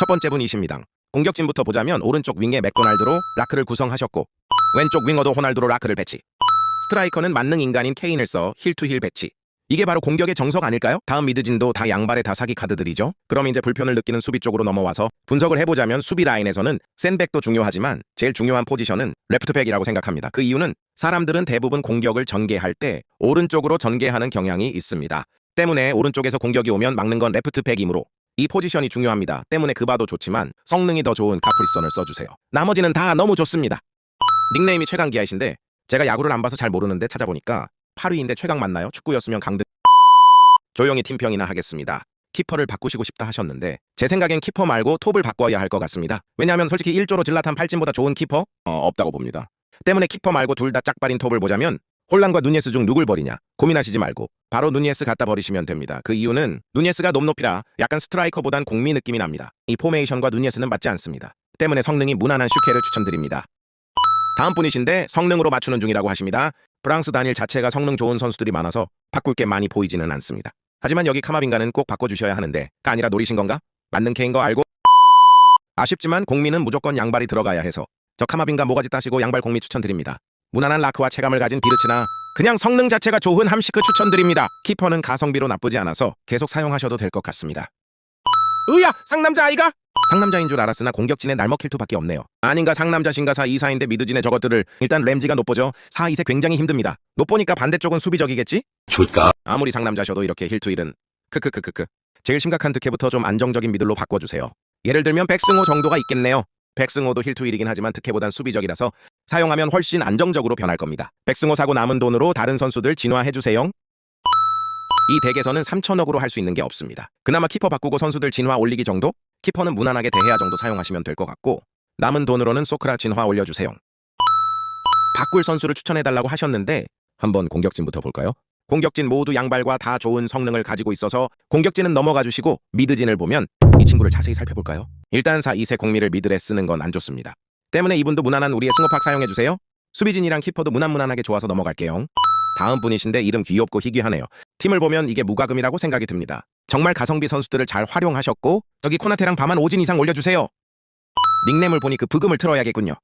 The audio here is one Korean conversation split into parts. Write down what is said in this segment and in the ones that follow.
첫 번째 분이십니다. 공격진부터 보자면 오른쪽 윙에 맥도날드로 라크를 구성하셨고 왼쪽 윙어도 호날두로 라크를 배치. 스트라이커는 만능 인간인 케인을 써 힐투힐 배치. 이게 바로 공격의 정석 아닐까요? 다음 미드진도 다 양발의 다 사기 카드들이죠. 그럼 이제 불편을 느끼는 수비 쪽으로 넘어와서 분석을 해보자면 수비 라인에서는 센백도 중요하지만 제일 중요한 포지션은 레프트백이라고 생각합니다. 그 이유는 사람들은 대부분 공격을 전개할 때 오른쪽으로 전개하는 경향이 있습니다. 때문에 오른쪽에서 공격이 오면 막는 건 레프트백이므로 이 포지션이 중요합니다. 때문에 그 봐도 좋지만 성능이 더 좋은 카프리선을 써주세요. 나머지는 다 너무 좋습니다. 닉네임이 최강기아이신데 제가 야구를 안 봐서 잘 모르는데 찾아보니까 8위인데 최강 맞나요? 축구였으면 강등. 조용히 팀평이나 하겠습니다. 키퍼를 바꾸시고 싶다 하셨는데 제 생각엔 키퍼 말고 톱을 바꿔야 할 것 같습니다. 왜냐하면 솔직히 1조로 질라탄 팔진보다 좋은 키퍼? 어, 없다고 봅니다. 때문에 키퍼 말고 둘 다 짝발인 톱을 보자면 홀란과 누니에스 중 누굴 버리냐 고민하시지 말고 바로 누니에스 갖다 버리시면 됩니다. 그 이유는 누니에스가 높높이라 약간 스트라이커보단 공미 느낌이 납니다. 이 포메이션과 누니에스는 맞지 않습니다. 때문에 성능이 무난한 슈케를 추천드립니다. 다음 분이신데 성능으로 맞추는 중이라고 하십니다. 프랑스 단일 자체가 성능 좋은 선수들이 많아서 바꿀 게 많이 보이지는 않습니다. 하지만 여기 카마빈가는 꼭 바꿔주셔야 하는데 가 아니라 노리신 건가? 맞는 케인 거 알고? 아쉽지만 공미는 무조건 양발이 들어가야 해서 저 카마빈가 모가지 따시고 양발 공미 추천드립니다. 무난한 라크와 체감을 가진 비르츠나 그냥 성능 자체가 좋은 함시크 추천드립니다. 키퍼는 가성비로 나쁘지 않아서 계속 사용하셔도 될 것 같습니다. 으야! 상남자 아이가? 상남자인 줄 알았으나 공격진에 날먹힐 투밖에 없네요. 아닌가 상남자신가 4, 2, 4인데 미드진의 저것들을 일단 램지가 높보죠. 4, 2세 굉장히 힘듭니다. 높보니까 반대쪽은 수비적이겠지? 좋다. 아무리 상남자셔도 이렇게 힐투 일은 크크크크크 제일 심각한 득해부터 좀 안정적인 미들로 바꿔주세요. 예를 들면 백승호 정도가 있겠네요. 백승호도 힐투일이긴 하지만 득해보단 수비적이라서 사용하면 훨씬 안정적으로 변할 겁니다. 백승호 사고 남은 돈으로 다른 선수들 진화해주세요. 이 덱에서는 3천억으로 할 수 있는 게 없습니다. 그나마 키퍼 바꾸고 선수들 진화 올리기 정도? 키퍼는 무난하게 대해야 정도 사용하시면 될 것 같고 남은 돈으로는 소크라 진화 올려주세요. 바꿀 선수를 추천해달라고 하셨는데 한번 공격진부터 볼까요? 공격진 모두 양발과 다 좋은 성능을 가지고 있어서 공격진은 넘어가 주시고 미드진을 보면 이 친구를 자세히 살펴볼까요? 일단 4, 2세 공미를 미드에 쓰는 건 안 좋습니다. 때문에 이분도 무난한 우리의 승호팍 사용해주세요. 수비진이랑 키퍼도 무난무난하게 좋아서 넘어갈게요. 다음 분이신데 이름 귀엽고 희귀하네요. 팀을 보면 이게 무과금이라고 생각이 듭니다. 정말 가성비 선수들을 잘 활용하셨고 저기 코나테랑 밤한 5진 이상 올려주세요. 닉네임을 보니 그 브금을 틀어야겠군요.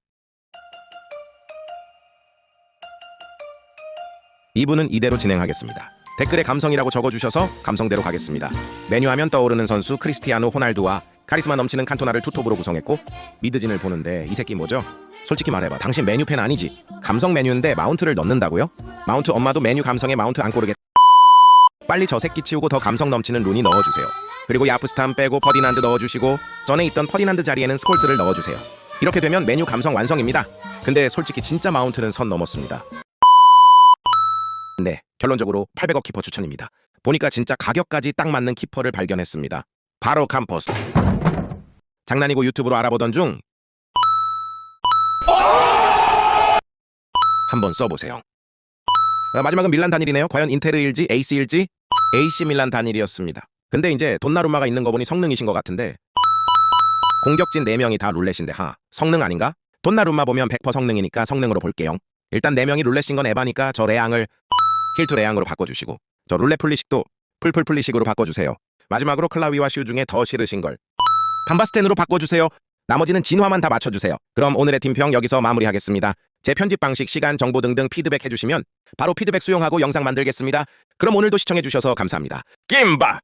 이분은 이대로 진행하겠습니다. 댓글에 감성이라고 적어주셔서 감성대로 가겠습니다. 메뉴하면 떠오르는 선수 크리스티아노 호날두와 카리스마 넘치는 칸토나를 투톱으로 구성했고 미드진을 보는데 이 새끼 뭐죠? 솔직히 말해봐 당신 메뉴 팬 아니지? 감성 메뉴인데 마운트를 넣는다고요? 마운트 엄마도 메뉴 감성에 마운트 안 고르겠 빨리 저 새끼 치우고 더 감성 넘치는 룬이 넣어주세요. 그리고 야프스탄 빼고 퍼디난드 넣어주시고 전에 있던 퍼디난드 자리에는 스콜스를 넣어주세요. 이렇게 되면 메뉴 감성 완성입니다. 근데 솔직히 진짜 마운트는 선 넘었습니다. 네, 결론적으로 800억 키퍼 추천입니다. 보니까 진짜 가격까지 딱 맞는 키퍼를 발견했습니다. 바로 캠퍼스. 장난이고 유튜브로 알아보던 중 한번 써보세요. 아, 마지막은 밀란 단일이네요. 과연 인테르일지 에이스일지 AC 밀란 단일이었습니다. 근데 이제 돈나룸마가 있는 거 보니 성능이신 것 같은데 공격진 4명이 다 룰렛인데 하 성능 아닌가? 돈나룸마 보면 100% 성능이니까 성능으로 볼게요. 일단 4명이 룰렛인 건 에바니까 저 레앙을 힐투 레앙으로 바꿔주시고 저 룰렛 풀리식도 풀풀 풀리식으로 바꿔주세요. 마지막으로 클라위와 슈 중에 더 싫으신 걸 반바스텐으로 바꿔주세요. 나머지는 진화만 다 맞춰주세요. 그럼 오늘의 팀평 여기서 마무리하겠습니다. 제 편집 방식, 시간, 정보 등등 피드백 해주시면 바로 피드백 수용하고 영상 만들겠습니다. 그럼 오늘도 시청해주셔서 감사합니다. 김바!